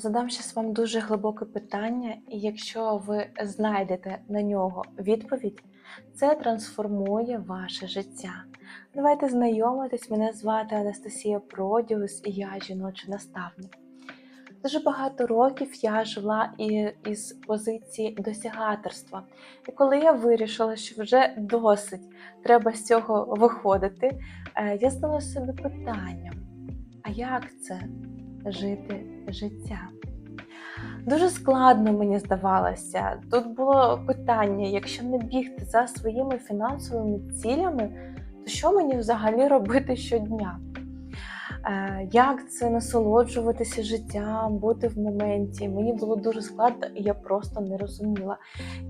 Задам зараз вам дуже глибоке питання, і якщо ви знайдете на нього відповідь, це трансформує ваше життя. Давайте знайомитись, мене звати Анастасія Продіус і я жіночий наставник. Дуже багато років я жила із позиції досягаторства. І коли я вирішила, що вже досить треба з цього виходити, е, я задала собі питання: а як це жити життя? Дуже складно мені здавалося. Тут було питання: якщо не бігти за своїми фінансовими цілями, то що мені взагалі робити щодня? Е, Як це насолоджуватися життям, бути в моменті? Мені було дуже складно, і я просто не розуміла.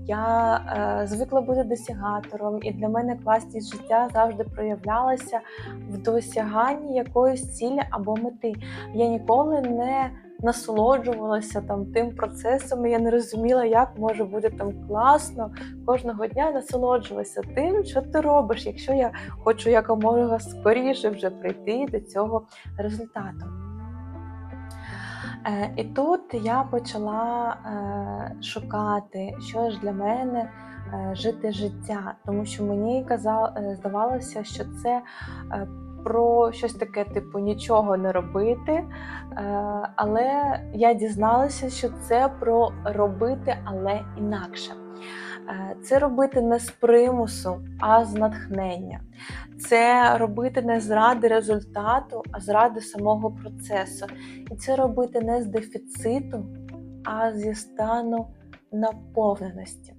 Я е, звикла бути досягатором, і для мене класність життя завжди проявлялася в досяганні якоїсь цілі або мети. Я ніколи не насолоджувалася там тим процесом. і Я не розуміла, як може бути там класно кожного дня насолоджуватися тим, що ти робиш, якщо я хочу якомога скоріше вже прийти до цього результату. Е, І тут я почала е, шукати, що ж для мене е, жити життя, тому що мені казав, здавалося, що це про щось таке, типу, нічого не робити. Е, Але я дізналася, що це про робити, але інакше. Е, Це робити не з примусу, а з натхнення. Це робити не заради результату, а заради самого процесу. І це робити не з дефіциту, а зі стану наповненості.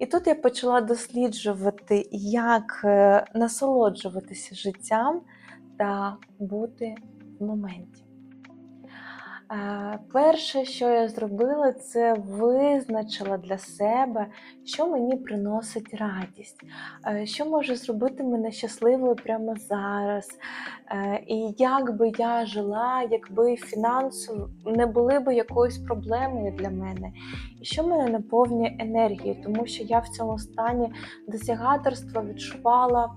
І тут я почала досліджувати, як е, насолоджуватися життям та бути в моменті. Перше, що я зробила, це визначила для себе, що мені приносить радість, е, що може зробити мене щасливою прямо зараз. Е, І як би я жила, якби фінансово не були б якоюсь проблемою для мене, і що мене наповнює енергією, тому що я в цьому стані досягаторства відчувала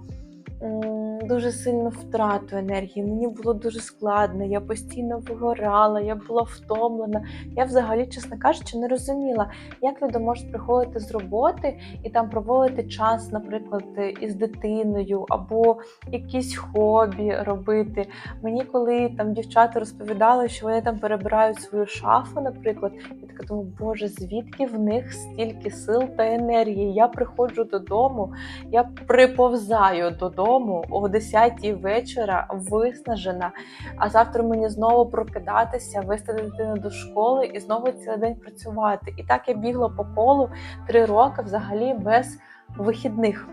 дуже сильну втрату енергії. Мені було дуже складно, я постійно вигорала, я була втомлена. Я взагалі, чесно кажучи, не розуміла, як люди можуть приходити з роботи і там проводити час, наприклад, із дитиною або якісь хобі робити. Мені коли там дівчата розповідали, що вони там перебирають свою шафу, наприклад, я така думаю, боже, звідки в них стільки сил та енергії? Я приходжу додому, я приповзаю додому о 10 вечора, виснажена. А завтра мені знову прокидатися, вести дитину до школи і знову цілий день працювати. І так я бігла по колу три роки взагалі без вихідних.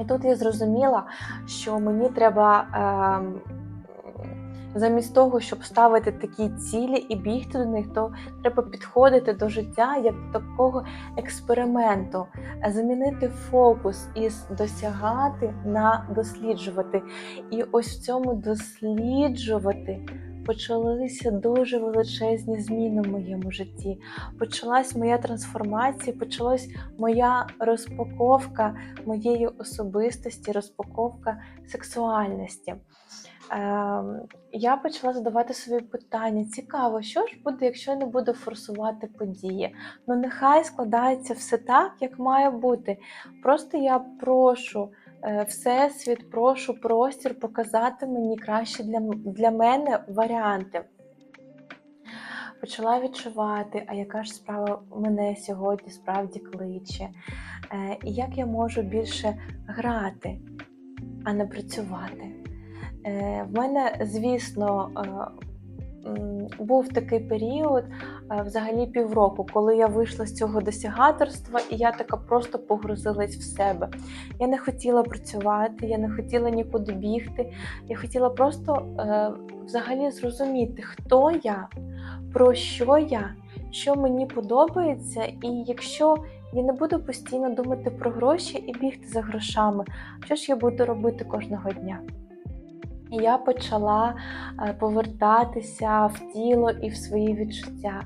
І тут я зрозуміла, що мені треба. ем, Замість того, щоб ставити такі цілі і бігти до них, то треба підходити до життя як до такого експерименту, замінити фокус із досягати на досліджувати. І ось в цьому досліджувати почалися дуже величезні зміни в моєму житті. Почалась моя трансформація, почалась моя розпаковка моєї особистості, розпаковка сексуальності. Ем, я почала задавати собі питання: цікаво, що ж буде, якщо я не буду форсувати події? Ну, нехай складається все так, як має бути. Просто я прошу е, Всесвіт, прошу простір показати мені краще для, для мене варіанти. Почала відчувати, а яка ж справа мене сьогодні справді кличе, Е, і як я можу більше грати, а не працювати. Е, В мене, звісно, е, був такий період, е, взагалі півроку, коли я вийшла з цього досягаторства, і я така просто погрузилась в себе. Я не хотіла працювати, я не хотіла нікуди бігти. Я хотіла просто взагалі зрозуміти, хто я, про що я, що мені подобається, і якщо я не буду постійно думати про гроші і бігти за грошами, що ж я буду робити кожного дня? І я почала е, повертатися в тіло і в свої відчуття.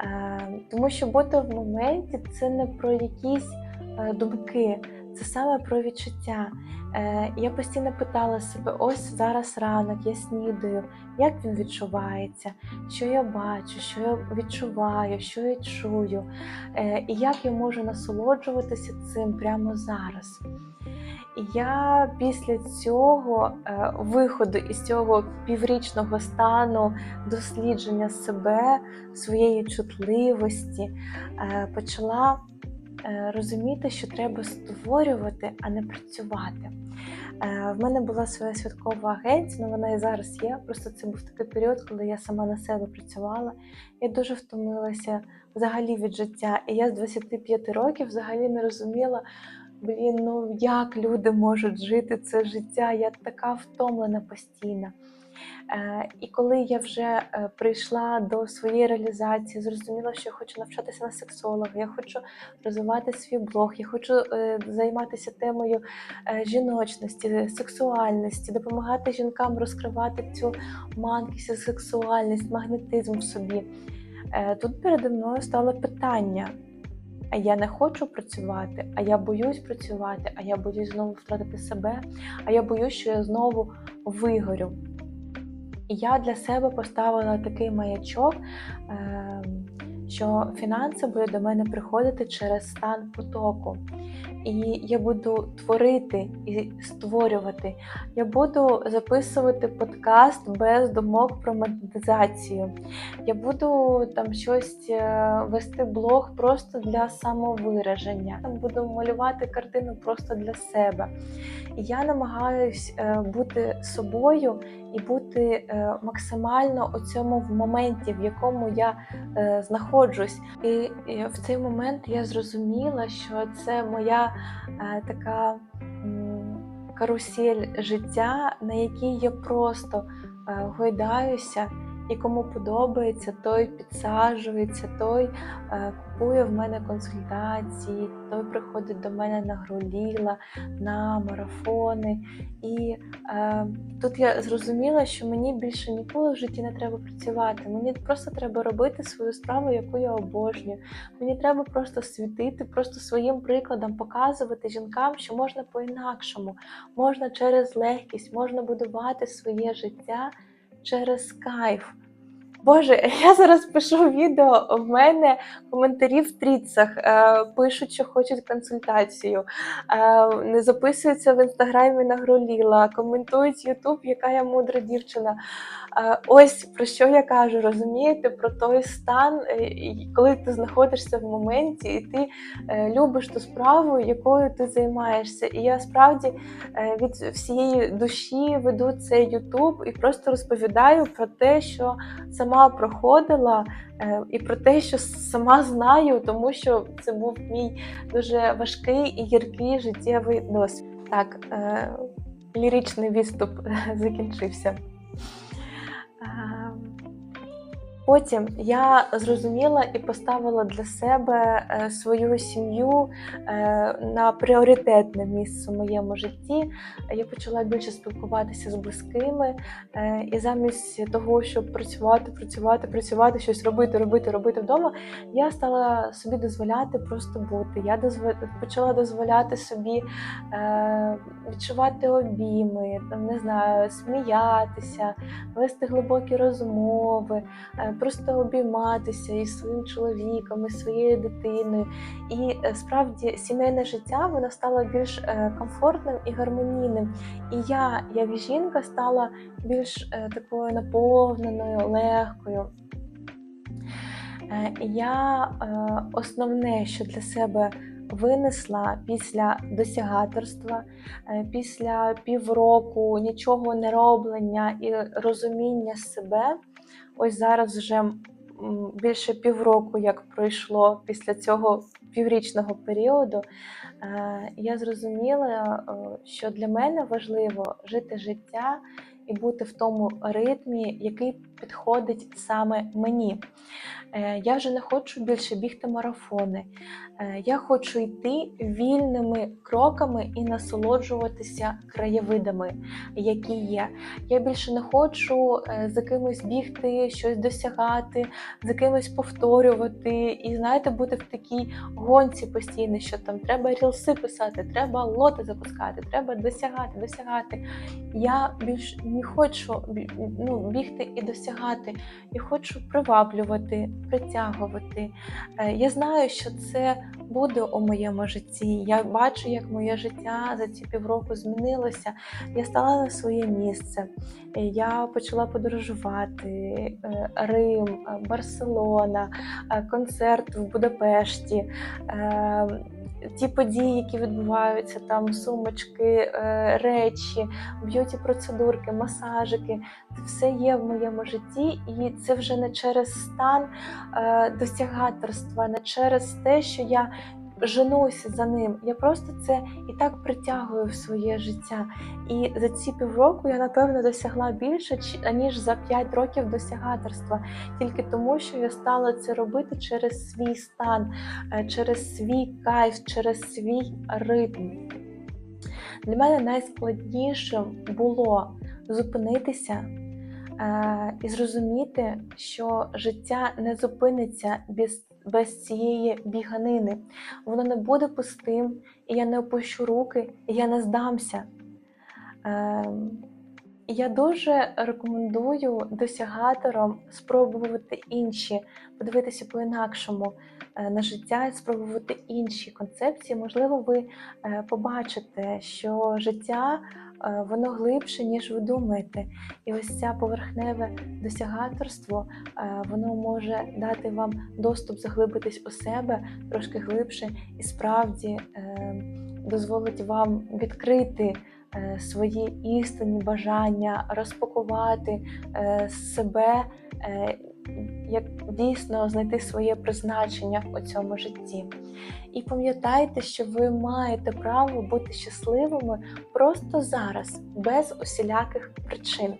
Е, Тому що бути в моменті це не про якісь е, думки, це саме про відчуття. Я постійно питала себе: ось зараз ранок, я снідаю, як він відчувається, що я бачу, що я відчуваю, що я чую, і як я можу насолоджуватися цим прямо зараз. Я після цього е, виходу із цього піврічного стану дослідження себе, своєї чутливості, е, почала е, розуміти, що треба створювати, а не працювати. В мене була своя святкова агенція, але вона і зараз є. Просто це був такий період, коли я сама на себе працювала. Я дуже втомилася взагалі від життя. І я з 25 років взагалі не розуміла, блін, ну як люди можуть жити це життя? Я така втомлена постійно. Е, І коли я вже е, прийшла до своєї реалізації, зрозуміла, що я хочу навчатися на сексолога, я хочу розвивати свій блог, я хочу е, займатися темою жіночності, сексуальності, допомагати жінкам розкривати цю манкість, сексуальність, магнетизм в собі. Тут передо мною стало питання. А я не хочу працювати, а я боюсь працювати, а я боюсь знову втратити себе, а я боюсь, що я знову вигорю. І я для себе поставила такий маячок, е, що фінанси будуть до мене приходити через стан потоку. І я буду творити і створювати. Я буду записувати подкаст без думок про монетизацію. Я буду там щось е, вести блог просто для самовираження. Там буду малювати картину просто для себе. І я намагаюсь е, бути собою і бути е, максимально у цьому в моменті, в якому я знаходжусь. І, в цей момент я зрозуміла, що це моя така м, карусель життя, на якій я просто е, гойдаюся. І кому подобається, той підсаджується, той е, купує в мене консультації, той приходить до мене на гроліла, на марафони. І е, тут я зрозуміла, що мені більше ніколи в житті не треба працювати. Мені просто треба робити свою справу, яку я обожнюю. Мені треба просто світити, просто своїм прикладом показувати жінкам, що можна по-інакшому, можна через легкість, можна будувати своє життя через кайф. Боже, я зараз пишу відео, в мене коментарі в тріцах, е, пишуть, що хочуть консультацію, е, не записуються в інстаграмі на гроліла, коментують Ютуб, яка я мудра дівчина. Е, ось про що я кажу, розумієте, про той стан, е, коли ти знаходишся в моменті, і ти е, любиш ту справу, якою ти займаєшся. І я справді е, від всієї душі веду цей Ютуб і просто розповідаю про те, що сама проходила, е, і про те, що сама знаю, тому що це був мій дуже важкий і гіркий життєвий досвід. Так, е, ліричний відступ закінчився. Потім я зрозуміла і поставила для себе е, свою сім'ю е, на пріоритетне місце в моєму житті. Я почала більше спілкуватися з близькими, е, і замість того, щоб працювати, працювати, працювати, щось робити, робити, робити вдома, я стала собі дозволяти просто бути. Я почала дозволяти собі відчувати обійми, там не знаю, сміятися, вести глибокі розмови, просто обійматися із своїм чоловіком, із своєю дитиною. І е, справді сімейне життя воно стало більш е, комфортним і гармонійним. І я, як жінка, стала більш е, такою наповненою, легкою. Я основне, що для себе винесла після досягаторства, після півроку нічого не роблення і розуміння себе. Ось зараз вже більше півроку, як пройшло після цього піврічного періоду, е, я зрозуміла, е, що для мене важливо жити життя і бути в тому ритмі, який підходить саме мені. Е, Я вже не хочу більше бігти марафони. Е, Я хочу йти вільними кроками і насолоджуватися краєвидами, які є. Я більше не хочу е, за кимось бігти, щось досягати, за кимось повторювати і знаєте, бути в такій гонці постійно, що там треба рілси писати, треба лоти запускати, треба досягати, досягати. Я більш не хочу ну, бігти і досягати. Я хочу приваблювати, притягувати. Е, Я знаю, що це буде у моєму житті. Я бачу, як моє життя за ці півроку змінилося. Я стала на своє місце. Е, Я почала подорожувати Е, Рим, Барселона, концерт в Будапешті. Ті події, які відбуваються, там сумочки, е, речі, б'юті процедурки, масажики, це все є в моєму житті, і це вже не через стан е, досягаторства, не через те, що я женуся за ним. Я просто це і так притягую в своє життя. І за ці півроку я напевно досягла більше, чи- ніж за 5 років досягаторства, тільки тому, що я стала це робити через свій стан, е, через свій кайф, через свій ритм. Для мене найскладнішим було зупинитися е, і зрозуміти, що життя не зупиниться без, без цієї біганини. Воно не буде пустим, і я не опущу руки, і я не здамся. Е, я дуже рекомендую досягаторам спробувати інші, подивитися по-інакшому е, на життя і спробувати інші концепції. Можливо, ви е, побачите, що життя воно глибше, ніж ви думаєте. І ось це поверхневе досягаторство, е, воно може дати вам доступ заглибитись у себе трошки глибше і справді е, дозволить вам відкрити е, свої істинні бажання, розпакувати е, себе, е, як дійсно знайти своє призначення у цьому житті. І пам'ятайте, що ви маєте право бути щасливими просто зараз, без усіляких причин.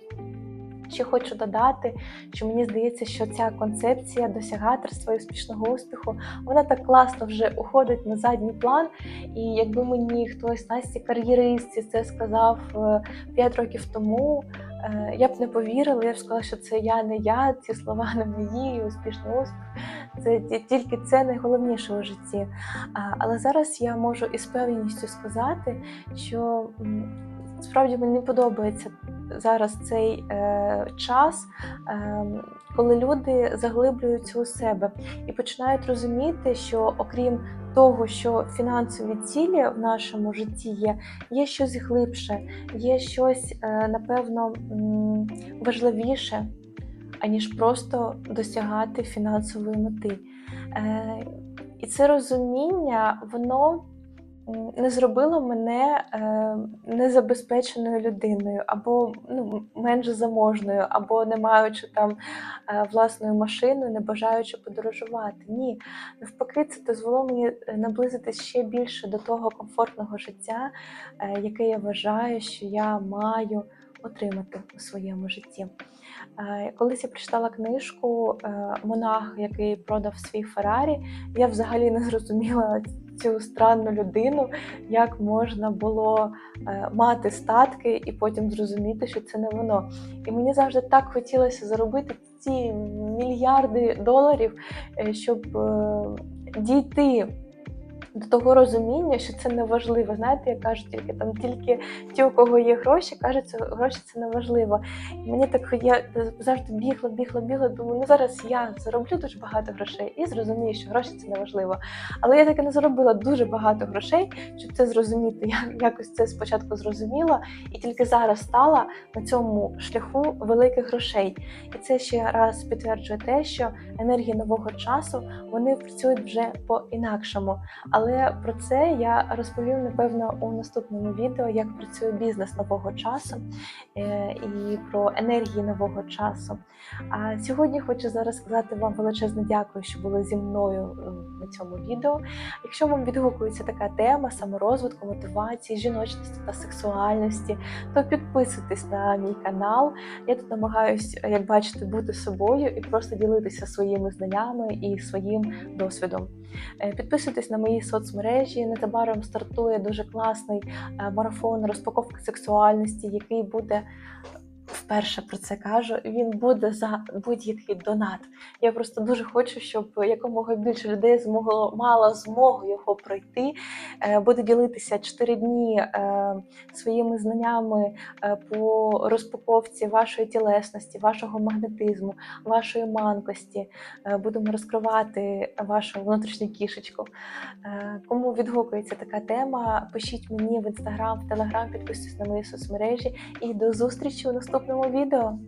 Ще хочу додати, що мені здається, що ця концепція досягаторства і успішного успіху вона так класно вже уходить на задній план. І якби мені хтось Насті кар'єристці це сказав 5 років тому, е, я б не повірила, я б сказала, що це я не я, ці слова не мої, успішний успіх. Це тільки це найголовніше у житті. Але зараз я можу із певністю сказати, що справді мені подобається зараз цей е, час, е, коли люди заглиблюються у себе і починають розуміти, що окрім того, що фінансові цілі в нашому житті є, є щось глибше, є щось, е, напевно, важливіше, аніж просто досягати фінансової мети. Е, І це розуміння, воно не зробило мене е, незабезпеченою людиною, або ну, менш заможною, або не маючи там е, власної машини, не бажаючи подорожувати. Ні, навпаки, це дозволило мені е, наблизитись ще більше до того комфортного життя, яке я вважаю, що я маю отримати у своєму житті. Е, Колись я прочитала книжку е, Монах, який продав свій Феррарі. Я взагалі не зрозуміла цю странну людину, як можна було е, мати статки і потім зрозуміти, що це не воно. І мені завжди так хотілося заробити ці мільярди доларів, щоб дійти. До того розуміння, що це не важливо. Знаєте, як кажуть, тільки там тільки ті, у кого є гроші, кажуть, що гроші це не важливо. І мені так я завжди бігла, бігла, бігла. Думаю, ну зараз я зароблю дуже багато грошей і зрозумію, що гроші це не важливо. Але я таки не заробила дуже багато грошей, щоб це зрозуміти. Я якось це спочатку зрозуміла, і тільки зараз стала на цьому шляху великих грошей. І це ще раз підтверджує те, що енергії нового часу вони працюють вже по інакшому. Але Але про це я розповім напевно у наступному відео, як працює бізнес нового часу е, і про енергії нового часу. А сьогодні хочу зараз сказати вам величезне дякую, що були зі мною е, на цьому відео. Якщо вам відгукується така тема саморозвитку, мотивації, жіночності та сексуальності, то підписуйтесь на мій канал. Я тут намагаюсь, як бачите, бути собою і просто ділитися своїми знаннями і своїм досвідом. Е, Підписуйтесь на мої соцмережі. Незабаром стартує дуже класний е, марафон розпаковки сексуальності, який буде. Вперше про це кажу. Він буде за будь-який донат. Я просто дуже хочу, щоб якомога більше людей змогло мало змогу його пройти. Е, Буду ділитися 4 дні е, своїми знаннями е, по розпаковці вашої тілесності, вашого магнетизму, вашої манкості. Будемо розкривати вашу внутрішню кішечку. Кому відгукується така тема, пишіть мені в інстаграм, в телеграм, підписуйтесь на мої соцмережі і до зустрічі у наступному відео.